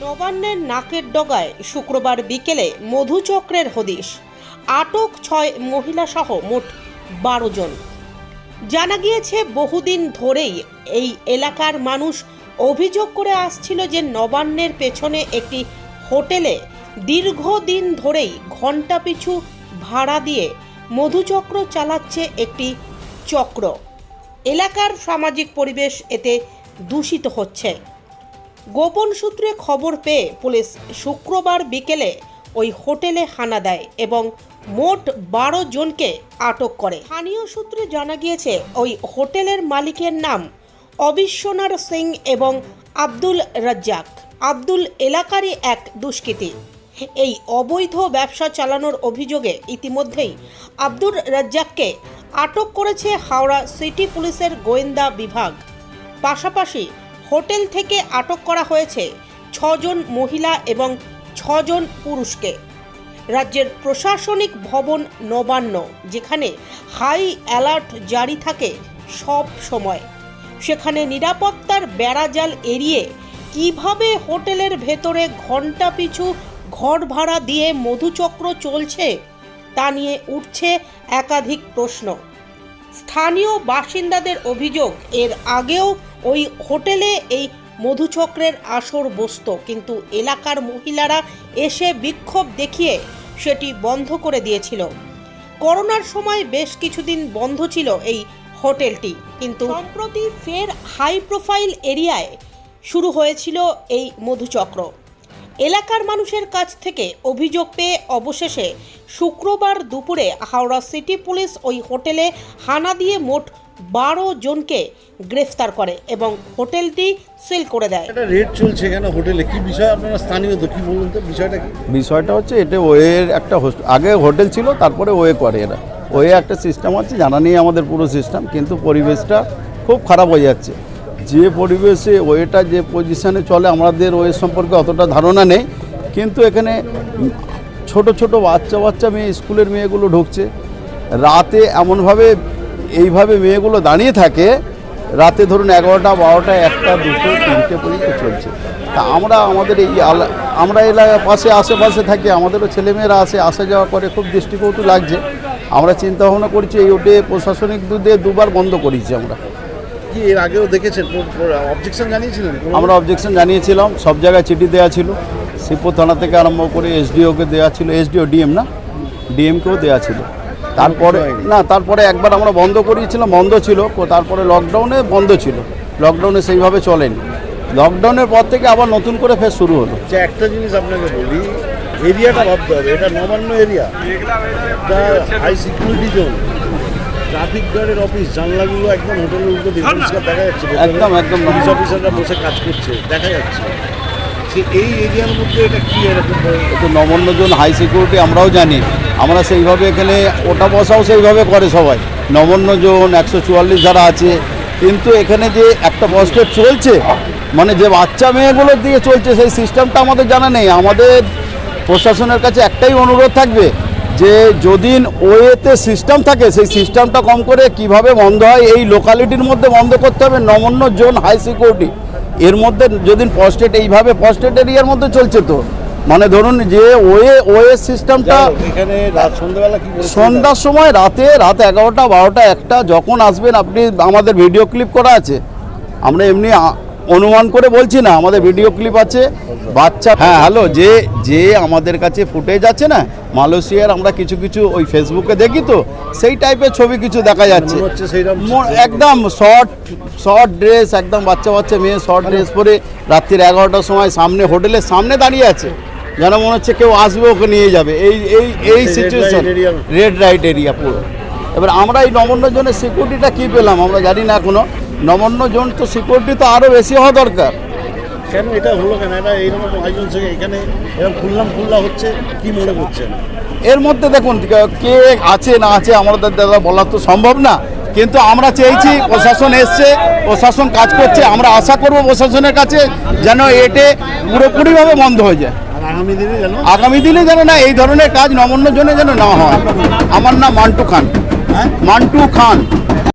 নবান্নের নাকের ডগায় শুক্রবার বিকেলে মধুচক্রের হদিশ। আটক ছয় মহিলা সহ মোট বারো জন। জানা গিয়েছে, বহুদিন ধরেই এই এলাকার মানুষ অভিযোগ করে আসছিল যে নবান্নের পেছনে একটি হোটেলে দীর্ঘদিন ধরেই ঘণ্টা পিছু ভাড়া দিয়ে মধুচক্র চালাচ্ছে একটি চক্র। এলাকার সামাজিক পরিবেশ এতে দূষিত হচ্ছে। গোপন সূত্রে খবর পেয়ে পুলিশ শুক্রবার বিকেলে ওই হোটেলে হানা দেয় এবং মোট বারো জনকে আটক করে। স্থানীয় সূত্রে জানা গিয়েছে, ওই হোটেলের মালিকের নাম অবিশ্বনার সিং এবং আব্দুল রাজ্জাক। আব্দুল এলাকারই এক দুষ্কৃতী। এই অবৈধ ব্যবসা চালানোর অভিযোগে ইতিমধ্যেই আব্দুর রাজ্জাককে আটক করেছে হাওড়া সিটি পুলিশের গোয়েন্দা বিভাগ। পাশাপাশি হোটেল থেকে আটক করা হয়েছে ছজন মহিলা এবং ছজন পুরুষকে। রাজ্যের প্রশাসনিক ভবন নবান্ন, যেখানে হাই অ্যালার্ট জারি থাকে সব সময়। সেখানে নিরাপত্তার বেড়াজাল এড়িয়ে কীভাবে হোটেলের ভেতরে ঘণ্টা পিছু ঘর ভাড়া দিয়ে মধুচক্র চলছে, তা নিয়ে উঠছে একাধিক প্রশ্ন। স্থানীয় বাসিন্দাদের অভিযোগ, এর আগেও ওই হোটেলে এই মধুচক্রের আসর বসত, কিন্তু এলাকার মহিলারা এসে বিক্ষোভ দেখিয়ে সেটি বন্ধ করে দিয়েছিল। করোনার সময় বেশ কিছুদিন বন্ধ ছিল এই হোটেলটি, কিন্তু সম্প্রতি ফের হাই প্রোফাইল এরিয়ায় শুরু হয়েছিল এই মধুচক্র। এলাকার মানুষের কাছ থেকে অভিযোগ পেয়ে অবশেষে শুক্রবার দুপুরে হাওড়া সিটি পুলিশ ওই হোটেলে হানা দিয়ে মোট বারো জনকে গ্রেফতার করে এবং হোটেলটি সিল করে দেয়। একটা রেট চলছে কেন হোটেলে? কি বিষয় আপনারা স্থানীয় তো কি বলুন তো বিষয়টা কি? বিষয়টা হচ্ছে এটা ওয়ের একটা হোস্ট- আগে হোটেল ছিল তারপরে ওয়ে করে এরা। ওয়ে একটা সিস্টেম আছে জানা নেই আমাদের পুরো সিস্টেম কিন্তু পরিবেশটা খুব খারাপ হয়ে যাচ্ছে। যে পরিবেশে ওয়েটা যে পজিশানে চলে, আমাদের ওয়ে সম্পর্কে অতটা ধারণা নেই। কিন্তু এখানে ছোট ছোট বাচ্চা বাচ্চা মেয়ে, স্কুলের মেয়েগুলো ঢুকছে। রাতে এমনভাবে, এইভাবে মেয়েগুলো দাঁড়িয়ে থাকে, রাতে ধরুন এগারোটা, বারোটা, একটা, দুটো, তিনটে পর্যন্ত চলছে। তা আমরা আমাদের এই আমরা এলাকার পাশে, আশেপাশে থাকি, আমাদেরও ছেলেমেয়েরা আসে, আসা যাওয়া করে, খুব দৃষ্টিকটু লাগছে। আমরা চিন্তা ভাবনা করছি, এই ওটে প্রশাসনিক দুধে দুবার বন্ধ করেছি আমরা। কি এর আগেও দেখেছেন? অবজেকশন জানিয়েছিলেন? আমরা অবজেকশন জানিয়েছিলাম সব জায়গায় চিঠি দেওয়া ছিল। শিবপুর থানা থেকে আরম্ভ করে এসডিওকে দেওয়া ছিল। এসডিও ডিএম না? ডিএমকেও দেওয়া ছিল। তারপরে না তারপরে একবার আমরা বন্ধ করিয়েছিলাম বন্ধ ছিল। তারপরে লকডাউনে বন্ধ ছিল। লকডাউনে সেইভাবে চলেনি। লকডাউনের পর থেকে আবার নতুন করে ফের শুরু হলো। যে একটা জিনিস আপনাকে বলি। এরিয়াটা ভাবতে হবে। এটা Nabanna area. High security zone traffic গার্ডের অফিস জানলাগুলো একদম হোটেলের উল্টো দিয়ে দেখা যাচ্ছে। একদম, একদম। পুলিশ অফিসাররা বসে কাজ করছে দেখা যাচ্ছে। সে এই এরিয়ার মধ্যে এটা কি এরকম তো নবান্ন হাই সিকিউরিটি আমরাও জানি। আমরা সেইভাবে এখানে ওটা বসাও সেইভাবে করে সবাই। নবান্ন জোন একশো চুয়াল্লিশ যারা আছে কিন্তু এখানে যে একটা বস্টেড চলছে মানে যে বাচ্চা মেয়েগুলো দিয়ে চলছে সেই সিস্টেমটা আমাদের জানা নেই। আমাদের প্রশাসনের কাছে একটাই অনুরোধ থাকবে যে যদিন ওয়েতে সিস্টেম থাকে সেই সিস্টেমটা কম করে কীভাবে বন্ধ হয় এই লোকালিটির মধ্যে বন্ধ করতে হবে। নমন্য জোন হাই সিকিউরিটি এর মধ্যে যদি পোস্টেড এইভাবে পোস্টেড এরিয়ার মধ্যে চলছে তো। মানে ধরুন যে ওয়ে ওয়ে সিস্টেমটা সন্ধ্যার সময় রাতে রাত এগারোটা বারোটা একটা যখন আসবেন আপনি আমাদের ভিডিও ক্লিপ করা আছে। আমরা এমনি অনুমান করে বলছি না আমাদের ভিডিও ক্লিপ আছে। বাচ্চা হ্যাঁ হ্যালো যে যে আমাদের কাছে ফুটেজ আছে না মালয়েশিয়ার আমরা কিছু কিছু ওই ফেসবুকে দেখি তো সেই টাইপের ছবি কিছু দেখা যাচ্ছে। একদম শর্ট শর্ট ড্রেস একদম বাচ্চা বাচ্চা মেয়ে শর্ট ড্রেস পরে রাত্রির এগারোটার সময় সামনে হোটেলের সামনে দাঁড়িয়ে আছে যেন মনে হচ্ছে কেউ আসবে ওকে নিয়ে যাবে। এই এই এই সিচুয়েশন রেড লাইট এরিয়া পুরো। এবার আমরা এই নমন্য জোনের সিকিউরিটিটা কী পেলাম? আমরা জানি না এখনও। নবান্ন জোন তো সিকিউরিটি তো আরও বেশি হওয়া দরকার। কেন এটা হলো কেন? এটা এইরকম আয়োজন থেকে এখানে এরকম খুললাম খুল্লা হচ্ছে কি মনে করছেন এর মধ্যে দেখুন কে- আছে না আছে আমাদের দাদা বলা তো সম্ভব না। কিন্তু আমরা চেয়েছি প্রশাসন এসছে প্রশাসন কাজ করছে। আমরা আশা করব প্রশাসনের কাছে যেন এটে পুরোপুরিভাবে বন্ধ হয়ে যায়। আগামী দিনে যেন আগামী দিনে যেন না এই ধরনের কাজ নমন্য জন্য যেন না হয়। আমার নাম মান্টু খান। হ্যাঁ? মান্টু খান